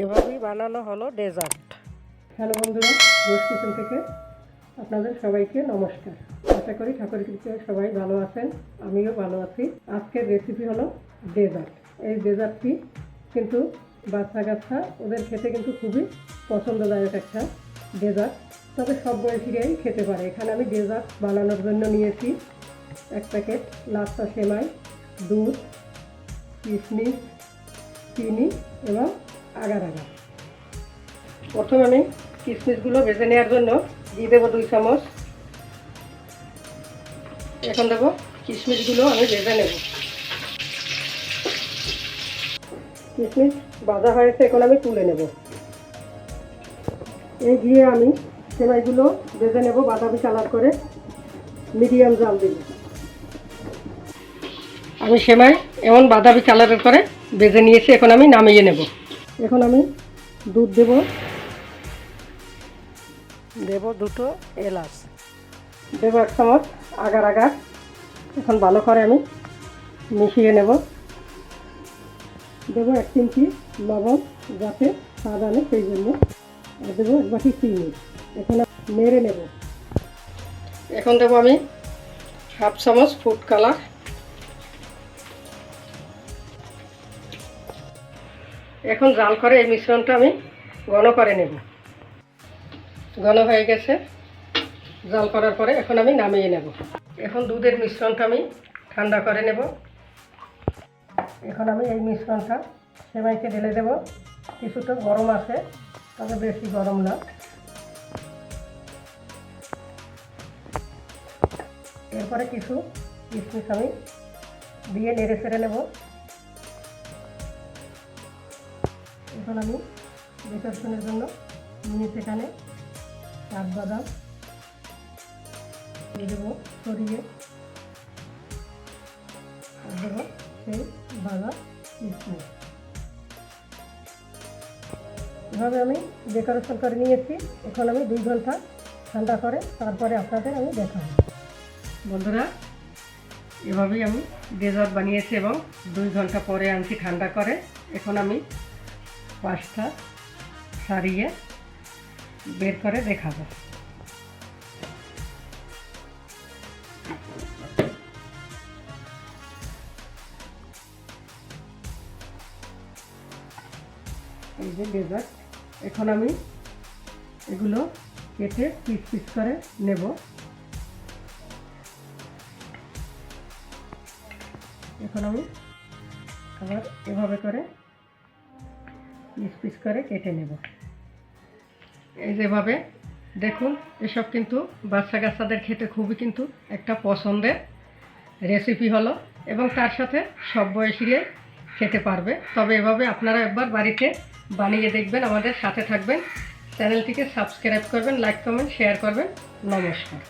এভাবেই বানানো হলো ডেজার্ট। হ্যালো বন্ধুরা, রোজ কিচেন থেকে আপনাদের সবাইকে নমস্কার। আশা করি ঠাকুর কৃপায় সবাই ভালো আছেন, আমিও ভালো আছি। আজকের রেসিপি হলো ডেজার্ট। এই ডেজার্টটি কিন্তু বাচ্চা কাচ্চা, ওদের খেতে কিন্তু খুবই পছন্দদায়ক একটা ডেজার্ট। তবে সব বয়সীরাই খেতে পারে। এখানে আমি ডেজার্ট বানানোর জন্য নিয়েছি এক প্যাকেট লাচ্চা সেমাই, দুধ, কিশমিশ, চিনি এবং আগার আগার প্রথমে আমি কিশমিশগুলো ভেজে নেওয়ার জন্য দিয়ে দেবো দুই চামচ। এখন দেবো কিশমিশগুলো আমি ভেজে নেব। কিশমিশ ভাজা হয়েছে, এখন আমি তুলে নেব। এই দিয়ে আমি সেমাইগুলো ভেজে নেব বাদামি কালার করে, মিডিয়াম জাল দিব আমি সেমাই এমন বাদামি কালারের করে ভেজে নিয়েছি, এখন আমি নামিয়ে নেব। এখন আমি দুধ দেবো। দেব দুটো এলাচ। দেবো এক চামচ আগার আগার। এখন ভালো করে আমি মিশিয়ে নেব। দেবো এক চিমটি লবণ যাতে স্বাদ আনে সেই জন্য। আর দেবো এক বাটি চিনি। এখন নেড়ে নেব। এখন দেবো আমি হাফ চামচ ফুড কালার। এখন জাল করে এই মিশ্রণটা আমি ঘন করে নেব। ঘন হয়ে গেছে। জাল করার পরে এখন আমি নামিয়ে নেব। এখন দুধের মিশ্রণটা আমি ঠান্ডা করে নেব। এখন আমি এই মিশ্রণটা সেমাইকে ঢেলে দেব। কিছুটা গরম আছে, তবে বেশি গরম না। এরপরে কিছু কিশমিশ আমি দিয়ে নেড়ে ফেড়ে নেব। এখন আমি ডেকোরেশনের জন্য, নিয়ে সেখানে কাঠবাদাম দিয়ে দেবো সরিয়ে। আর দেবো সেই বাদাম কিশমিশ এভাবে আমি ডেকোরেশন করে নিয়েছি। এখন আমি দুই ঘণ্টা ঠান্ডা করে তারপরে আপনাদের আমি দেখাবো। বন্ধুরা, এভাবেই আমি ডেজার্ট বানিয়েছি এবং দুই ঘণ্টা পরে আনছি ঠান্ডা করে। এখন আমি পাঁচটা সারিয়ে বের করে দেখাবো। এই যে ডেজার্ট এখন আমি এগুলো কেটে পিস পিস করে নেব। এখন আমি আবার এভাবে করে পিস পিস করে কেটে নেব। এই যেভাবে, দেখুন, এসব কিন্তু বাচ্চা কাচ্চাদের খেতে খুবই কিন্তু একটা পছন্দের রেসিপি হলো এবং তার সাথে সব বয়সীরাই খেতে পারবে। তবে এভাবে আপনারা একবার বাড়িতে বানিয়ে দেখবেন, আমাদের সাথে থাকবেন। চ্যানেলটিকে সাবস্ক্রাইব করবেন লাইক কমেন্ট শেয়ার করবেন। নমস্কার।